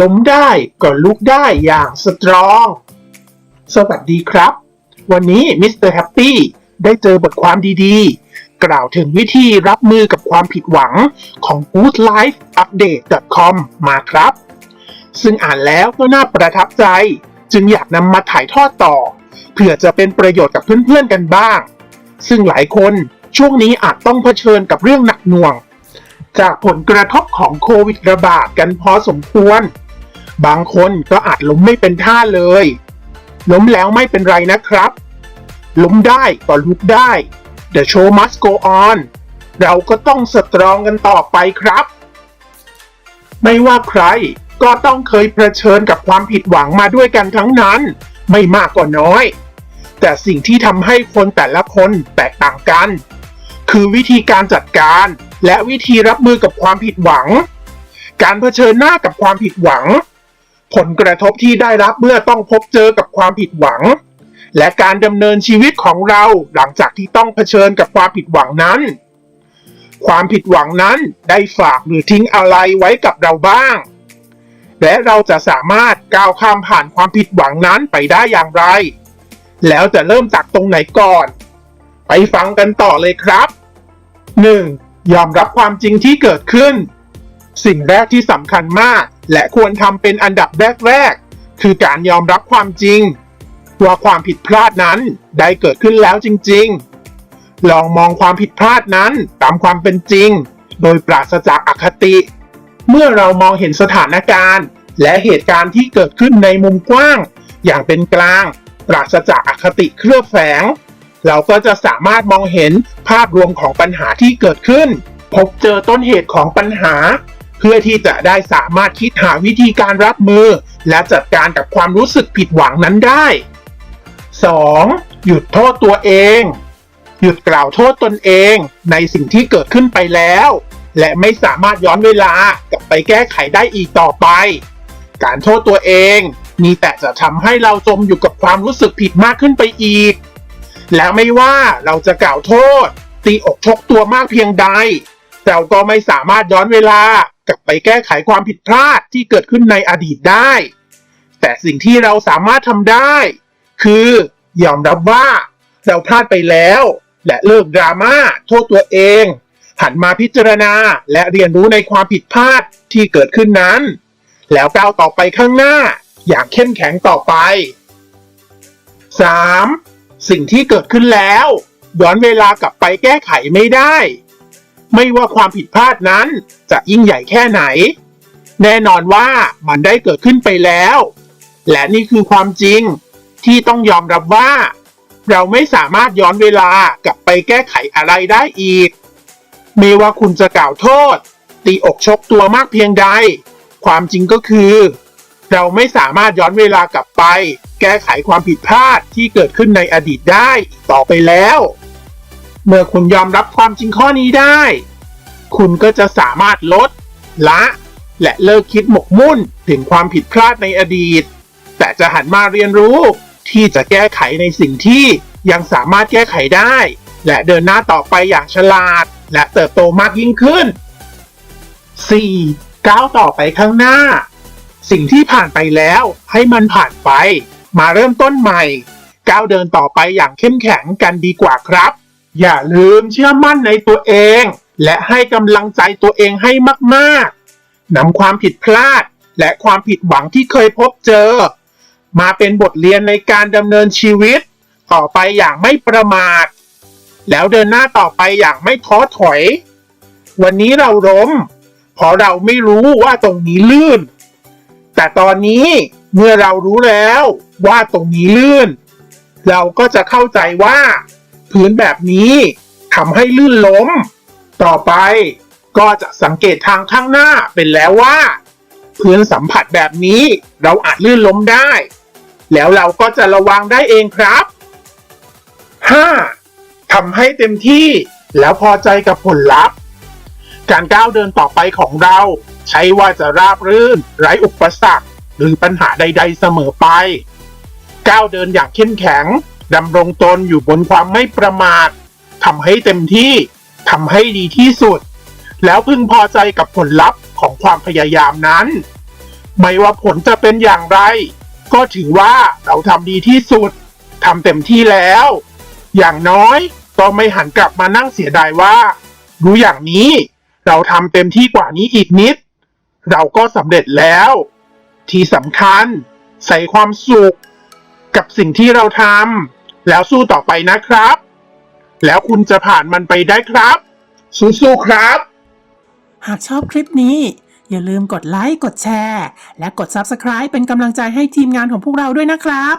ล้มได้ก็ลุกได้อย่างสตรอง สวัสดีครับ วันนี้มิสเตอร์แฮปปี้ได้เจอบทความดีๆ กล่าวถึงวิธีรับมือกับความผิดหวังของ goodlifeupdate.com มาครับ ซึ่งอ่านแล้วก็น่าประทับใจ จึงอยากนำมาถ่ายทอดต่อ เพื่อจะเป็นประโยชน์กับเพื่อนๆกันบ้าง ซึ่งหลายคนช่วงนี้อาจต้องเผชิญกับเรื่องหนักหน่วง จากผลกระทบของโควิดระบาดกันพอสมควร บางคนก็อาจล้มไม่เป็นท่าเลย ล้มแล้วไม่เป็นไรนะครับ ล้มได้ก็ลุกได้ The show must go on เราก็ต้องสตรองกันต่อไปครับ ไม่ว่าใครก็ต้องเคยเผชิญกับความผิดหวังมาด้วยกันทั้งนั้น ไม่มากก็น้อย แต่สิ่งที่ทำให้คนแต่ละคนแตกต่างกัน คือวิธีการจัดการ และวิธีรับมือกับความผิดหวัง การเผชิญหน้ากับความผิดหวัง ผลกระทบที่ได้รับเมื่อต้องพบเจอกับความผิดหวัง และการดำเนินชีวิตของเราหลังจากที่ต้องเผชิญกับความผิดหวังนั้น ความผิดหวังนั้นได้ฝากหรือทิ้งอะไรไว้กับเราบ้าง และเราจะสามารถก้าวข้ามผ่านความผิดหวังนั้นไปได้อย่างไร แล้วจะเริ่มจากตรงไหนก่อน ไปฟังกันต่อเลยครับ 1. ยอมรับความจริงที่เกิดขึ้น สิ่งแรกที่สำคัญมาก และควรทำเป็นอันดับแรกๆ คือการยอมรับความจริง ว่าความผิดพลาดนั้นได้เกิดขึ้นแล้วจริง ๆ ลองมองความผิดพลาดนั้นตามความเป็นจริง โดยปราศจากอคติ เมื่อเรามองเห็นสถานการณ์ และเหตุการณ์ที่เกิดขึ้นในมุมกว้าง อย่างเป็นกลาง ปราศจากอคติเคลือบแฝง เราก็จะสามารถมองเห็น ภาพรวมของปัญหาที่เกิดขึ้น พบเจอต้นเหตุของปัญหา เพื่อที่จะได้สามารถคิดหาวิธีการรับมือ และจัดการกับความรู้สึกผิดหวังนั้นได้ 2. หยุดโทษตัวเอง หยุดกล่าวโทษตนเองในสิ่งที่เกิดขึ้นไปแล้ว และไม่สามารถย้อนเวลากลับไปแก้ไขได้อีกต่อไป การโทษตัวเองมีแต่จะทำให้เราจมอยู่กับความรู้สึกผิดมากขึ้นไปอีก และไม่ว่าเราจะกล่าวโทษ ตีอกชกตัวมากเพียงใด เราก็ไม่สามารถย้อนเวลากลับไปแก้ไขความผิดพลาดที่เกิดขึ้นในอดีตได้ แต่สิ่งที่เราสามารถทำได้ คือยอมรับว่าเราพลาดไปแล้ว และเลิกดราม่าโทษตัวเอง หันมาพิจารณาและเรียนรู้ในความผิดพลาดที่เกิดขึ้นนั้น แล้วก้าวต่อไปข้างหน้าอย่างเข้มแข็งต่อไป 3. สิ่งที่เกิดขึ้นแล้ว ย้อนเวลากลับไปแก้ไขไม่ได้ ไม่ว่าความผิดพลาดนั้นจะยิ่งใหญ่แค่ไหน แน่นอนว่ามันได้เกิดขึ้นไปแล้ว และนี่คือความจริงที่ต้องยอมรับว่า เราไม่สามารถย้อนเวลากลับไปแก้ไขอะไรได้อีก ไม่ว่าคุณจะกล่าวโทษ ตีอกชกตัวมากเพียงใด ความจริงก็คือ เราไม่สามารถย้อนเวลากลับไป แก้ไขความผิดพลาดที่เกิดขึ้นในอดีตได้ต่อไปแล้ว เมื่อคุณยอมรับความจริงข้อนี้ได้ คุณก็จะสามารถลด ละ และเลิกคิดหมกมุ่นถึงความผิดพลาดในอดีต แต่จะหันมาเรียนรู้ที่จะแก้ไขในสิ่งที่ยังสามารถแก้ไขได้ และเดินหน้าต่อไปอย่างฉลาด และเติบโตมากยิ่งขึ้น 4. ก้าวต่อไปข้างหน้า สิ่งที่ผ่านไปแล้วให้มันผ่านไป มาเริ่มต้นใหม่ ก้าวเดินต่อไปอย่างเข้มแข็งกันดีกว่าครับ อย่าลืมเชื่อมั่นในตัวเอง และให้กำลังใจตัวเองให้มากๆนำความผิดพลาด และความผิดหวังที่เคยพบเจอ มาเป็นบทเรียนในการดำเนินชีวิต ต่อไปอย่างไม่ประมาท แล้วเดินหน้าต่อไปอย่างไม่ท้อถอย วันนี้เราล้มเพราะเราไม่รู้ว่าตรงนี้ลื่น แต่ตอนนี้เมื่อเรารู้แล้ว ว่าตรงนี้ลื่น เราก็จะเข้าใจว่า พื้นแบบนี้ทำให้ลื่นล้ม ต่อไปก็จะสังเกตทางข้างหน้าเป็นแล้วว่า พื้นสัมผัสแบบนี้เราอาจลื่นล้มได้ แล้วเราก็จะระวังได้เองครับ 5. ทำให้เต็มที่แล้วพอใจกับผลลัพธ์ การก้าวเดินต่อไปของเรา ใช้ว่าจะราบรื่น ไร้อุปสรรค หรือปัญหาใด ๆ เสมอไป ก้าวเดินอย่างเข้มแข็งดำรงตนอยู่บนความไม่ประมาททำให้เต็มที่ทำให้ดีที่สุด แล้วพึงพอใจกับผลลัพธ์ของความพยายามนั้น ไม่ว่าผลจะเป็นอย่างไร ก็ถือว่าเราทำดีที่สุดทำเต็มที่แล้ว อย่างน้อยก็ไม่หันกลับมานั่งเสียดายว่า รู้อย่างนี้ เราทำเต็มที่กว่านี้อีกนิด เราก็สำเร็จแล้ว ที่สำคัญ ใส่ความสุข กับสิ่งที่เราทำแล้วสู้ต่อไปนะครับ แล้วคุณจะผ่านมันไปได้ครับ สู้ๆครับ หากชอบคลิปนี้ อย่าลืมกดไลค์กดแชร์ และกด Subscribe เป็นกำลังใจให้ทีมงานของพวกเราด้วยนะครับ